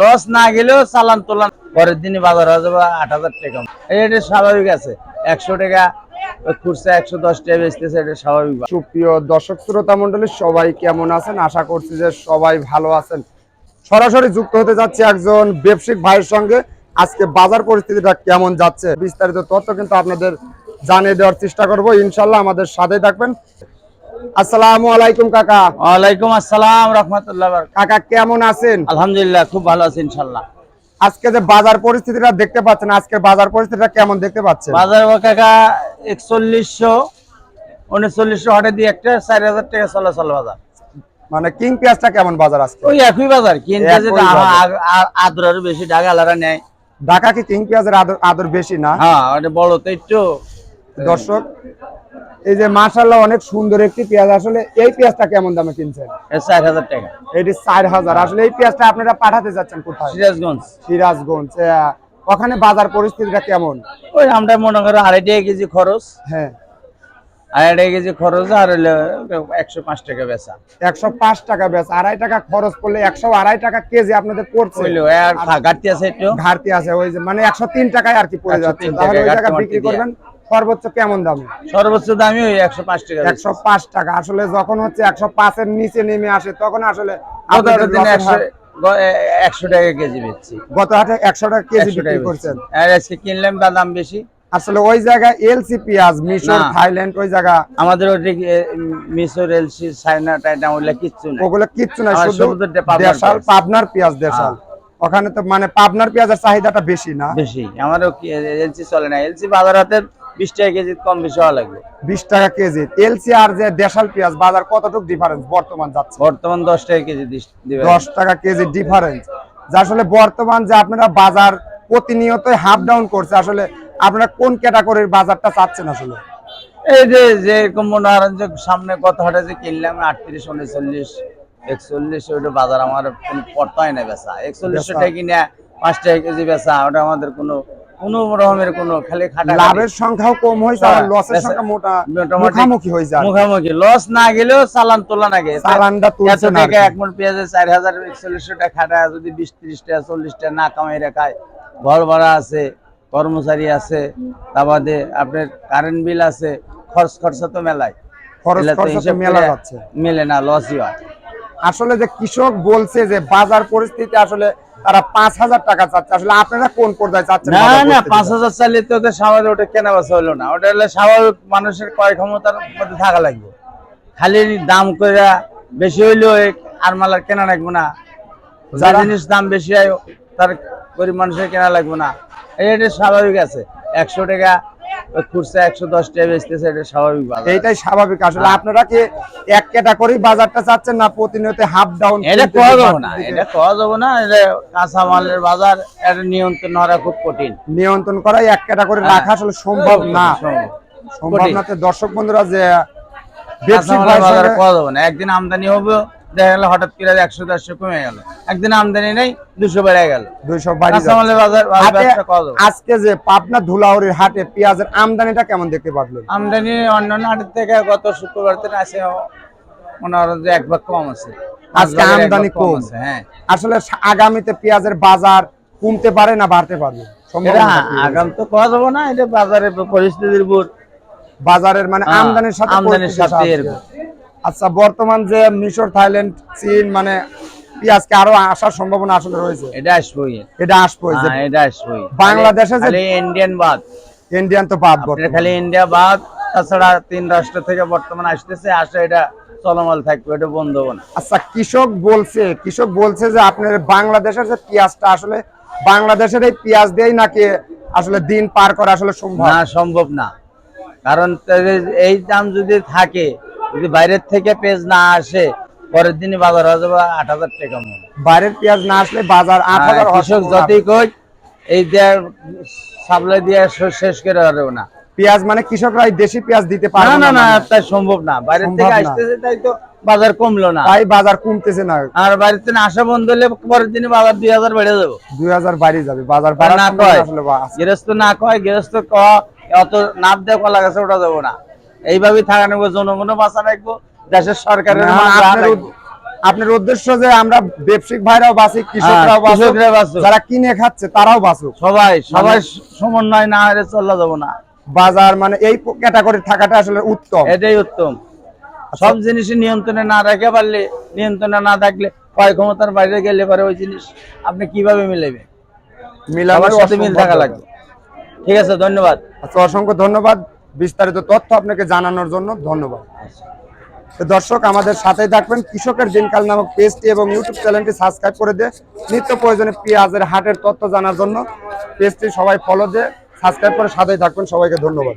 Loss না গেলেও চালান তোলান, পরের দিনই বাজার হয়ে যাবে আট হাজার টাকা। এটা স্বাভাবিক আছে। একশো টাকা আশা করছি যে সবাই ভালো আছেন। সরাসরি যুক্ত হতে একজন ভাইয়ের সঙ্গে। আজকে বাজার পরিস্থিতিটা কেমন যাচ্ছে? বিস্তারিত তথ্য কিন্তু আপনাদের জানিয়ে দেওয়ার চেষ্টা করব। ইনশাল্লাহ আমাদের সাথে থাকবেন। আসসালামু আলাইকুম কাকা। ওয়ালাইকুম আসসালাম রহমতুল্লাহ কাকা কেমন আছেন? আলহামদুলিল্লাহ খুব ভালো আছে ইনশাল্লাহ আজকে যে বাজার পরিস্থিতিটা দেখতে পাচ্ছেন আজকের বাজার পরিস্থিতিটা কেমন দেখতে পাচ্ছেন? বাজার কাকা একচল্লিশশো উনচল্লিশশো হাটে দিয়ে একটা চার হাজার টাকা চলাচল বাজার। মানে কিং পেঁয়াজটা কেমন বাজার আজকে? ওই একই বাজার কিনতে একই যেটা বাজার। আদর আরও বেশি ডাকা আলাদা নেয়। ঢাকা কি কিং পেঁয়াজের আদর বেশি না? হ্যাঁ বড় তো একটু। দর্শক এই যে মাশাল্লাহ অনেক সুন্দর একটি পেঁয়াজ। আসলে এই পেঁয়াজটা কেমন দামে কিনছেন? এ চার হাজার টাকা। এটি আসলে এই পেঁয়াজটা আপনারা পাঠাতে যাচ্ছেন কোথায়? সিরাজগঞ্জ। সিরাজগঞ্জ ওখানে বাজার পরিস্থিতিটা কেমন? ওই আমরা মনে করো আড়াই টাকা কেজি খরচ। হ্যাঁ। আড়াই কেজি খরচ আর একশো পাঁচ টাকা বেচা। একশো পাঁচ টাকা বেচ। আড়াই টাকা খরচ করলে একশো আড়াই টাকা কেজি আপনাদের পড়ছে। বুঝলো আর খা- ঘাটতি আছে একটু। ঘাটতি আছে ওই যে মানে একশো তিন টাকায় আর কি পড়ে 103 যাচ্ছে। তাহলে ওই টাকায় বিক্রি করবেন? সর্বোচ্চ কেমন দাম? সর্বোচ্চ দামই ওই একশো পাঁচ টাকা একশো পাঁচ টাকা। আসলে যখন হচ্ছে একশো পাঁচের নিচে নেমে আসে তখন আসলে একশো টাকা কেজি বেচছি। গত হাটে একশো টাকা কেজি বিক্রি করছেন। আর আজকে কিনলাম বা দাম বেশি? আসলে ওই জায়গা এলসি পেঁয়াজ মিশর থাইল্যান্ড ওই জায়গা আমাদের ওই মিশর এলসি চায়না টাইনা ওগুলো কিচ্ছু না ওগুলো কিচ্ছু না শুধু দেশাল পাবনার পেঁয়াজ হ্যাঁ। দেশাল। ওখানে তো মানে পাবনার পেঁয়াজের চাহিদাটা বেশি না। বেশি। আমারও এলসি চলে না। এলসি বাজার হাতের 20 টাকা কেজি কম বেশি হওয়া লাগবে। 20 টাকা কেজি। এলসি আর যে দেশাল পেঁয়াজ বাজার কতটুকু ডিফারেন্স বর্তমান যাচ্ছে? বর্তমান 10 টাকা কেজি 10 টাকা কেজি ডিফারেন্স যা আসলে বর্তমান যে আপনারা বাজার হাফ ডাউন করছে আসলে আপনারা কোন ক্যাটাগরির বাজারটা চাচ্ছেন আসলে? এই যে যেরকম মনে হয় যে সামনে কত হাটে যে কিনলাম আটত্রিশ উনচল্লিশ একচল্লিশ ওইটা বাজার আমার কোনো পড়তে হয় না বেচা। কিনে পাঁচ টাকা কেজি বেচা ওটা আমাদের কোনো কোনো রকমের কোনো খালি খাটা লাভের সংখ্যাও কম আর হ্যাঁ, লসের সংখ্যা মোটা মুখামুখি হয়ে যায়। মুখামুখি। লস না গেলেও চালান তোলা লাগে চালানটা তুলছে না এক মন পেঁয়াজে চার হাজার একচল্লিশশো টাকা খাটা যদি না কামাই রাখায় ঘর ভাড়া আছে কর্মচারী আছে তা বাদে আপনার কারেন্ট বিল আছে খরচ খরচা তো মেলায়। খরচ মেলা যাচ্ছে। মেলে না লসই হয়। আসলে যে কৃষক বলছে যে বাজার পরিস্থিতি আসলে তারা পাঁচ হাজার টাকা চাচ্ছে। আসলে আপনারা কোন চাচ্ছেন? না না পাঁচ হাজার চালিয়ে তো ওদের স্বাভাবিক ওটা কেনা বেচা হলো না। ওটা হলে স্বাভাবিক মানুষের ক্রয় ক্ষমতার মধ্যে থাকা লাগবে। খালি দাম করে বেশি হইলেও আর মালার কেনা লাগবে না। যারা- জিনিস দাম বেশি হয় তার গরিব মানুষের কেনা লাগবে না। এটা স্বাভাবিক আছে। একশো টাকা খুচরা একশো দশ টাকা বেচতেছে এটা স্বাভাবিক বাজার। এইটাই স্বাভাবিক আসলে হ্যাঁ। আপনারা কি এক ক্যাটাগরি বাজারটা চাচ্ছেন না প্রতিনিয়ত হাফ ডাউন এটা কওয়া যাবে না এটা কওয়া যাবে না এটা কাঁচামালের বাজার এটা নিয়ন্ত্রণ করা খুব কঠিন নিয়ন্ত্রণ করা এক ক্যাটাগরি হ্যাঁ। রাখা আসলে সম্ভব না সম্ভব। না দর্শক বন্ধুরা যে একদিন আমদানি হবে দেখা গেল হঠাৎ করে একশো দেড়শো কমে গেল। একদিন আমদানি নেই দুশো বেড়ে গেল। না। আজকে যে পাবনা ধুলাউড়ির হাটে পেঁয়াজের আমদানিটা কেমন দেখতে পারলেন? আমদানি অন্যান্য হাটের থেকে গত শুক্রবার থেকে মনে যে এক ভাগ কম আছে। আজকে আমদানি কম। আছে হ্যাঁ। আসলে আগামীতে পেঁয়াজের বাজার কমতে পারে না বাড়তে পারবে? আগাম তো কওয়া যাবে না এটা বাজারের পরিস্থিতির উপর। বাজারের মানে হ্যাঁ, আমদানির সাথে আমদানির সাথে। এরকম। আচ্ছা বর্তমান যে মিশর থাইল্যান্ড চীন মানে পেঁয়াজকে আরও আসার সম্ভাবনা আসলে রয়েছে? এটা আসবোই এটা আসব এই হ্যাঁ এটা আসবোই বাংলাদেশে খালি ইন্ডিয়ান বাদ। ইন্ডিয়ান তো বাদ খালি ইন্ডিয়া বাদ তাছাড়া তিন রাষ্ট্র থেকে বর্তমানে আসতেছে আসে এটা চলমাল থাকবে এটা বন্ধ হবে না আচ্ছা কৃষক বলছে কৃষক বলছে যে আপনার বাংলাদেশের যে পেঁয়াজটা আসলে বাংলাদেশের এই পেঁয়াজ দিয়েই নাকি আসলে দিন পার করা আসলে সম্ভব? না সম্ভব না। কারণ এই দাম যদি থাকে যদি বাইরের থেকে পেজ না আসে পরের দিনই বাজার হয়ে যাবে আট হাজার টাকা মন বাইরের পেঁয়াজ না আসলে বাজার আট হাজার আর কৃষক যতই কই এই সাপ্লাই দিয়ে শেষ করে পারবে না। পেঁয়াজ মানে কৃষকরা দেশি পেঁয়াজ দিতে না পারবে না না না মানে। তাই সম্ভব না। বাইরের থেকে আসতেছে তাই তো বাজার কমলো না। তাই বাজার কমতেছে না। আর বাইরের থেকে আসা বন্ধ হলে পরের দিনে বাজার দুই হাজার বেড়ে যাব। দুই হাজার বাড়ি যাবে বাজার না কয়। গৃহস্থ না কয় গৃহস্থ ক অত নাপ দিয়ে কলা গাছে ওঠা যাব না। এইভাবে থাকা নেব জনগণও বাঁচা রাখব দেশের সরকারের রাখা আপনার উদ্দেশ্য যে আমরা ব্যবসায়িক ভাইরাও বাঁচি কৃষকরাও হ্যাঁ, বাঁচুক কৃষকরা বাঁচুক। যারা কিনে খাচ্ছে তারাও বাঁচুক। সবাই সবাই মানে- সমন্বয় না হলে চলা যাব না। বাজার মানে এই ক্যাটাগরি থাকাটা আসলে উত্তম। এটাই উত্তম। সব জিনিসই নিয়ন্ত্রণে না রাখতে পারলে নিয়ন্ত্রণে না থাকলে ক্রয় ক্ষমতার বাইরে গেলে পরে ওই জিনিস আপনি কীভাবে মিলেবে মিলাবার সাথে মিল থাকা লাগবে। ঠিক আছে ধন্যবাদ। আচ্ছা অসংখ্য ধন্যবাদ। বিস্তারিত তথ্য আপনাকে জানানোর জন্য ধন্যবাদ। দর্শক, আমাদের সাথেই থাকবেন কৃষকের দিনকাল নামক পেজটি এবং ইউটিউব চ্যানেলটি সাবস্ক্রাইব করে দিয়ে নিত্য প্রয়োজনে পেঁয়াজের হাটের তথ্য জানার জন্য পেজটি সবাই ফলো দিয়ে সাবস্ক্রাইব করে সাথেই থাকবেন। সবাইকে ধন্যবাদ।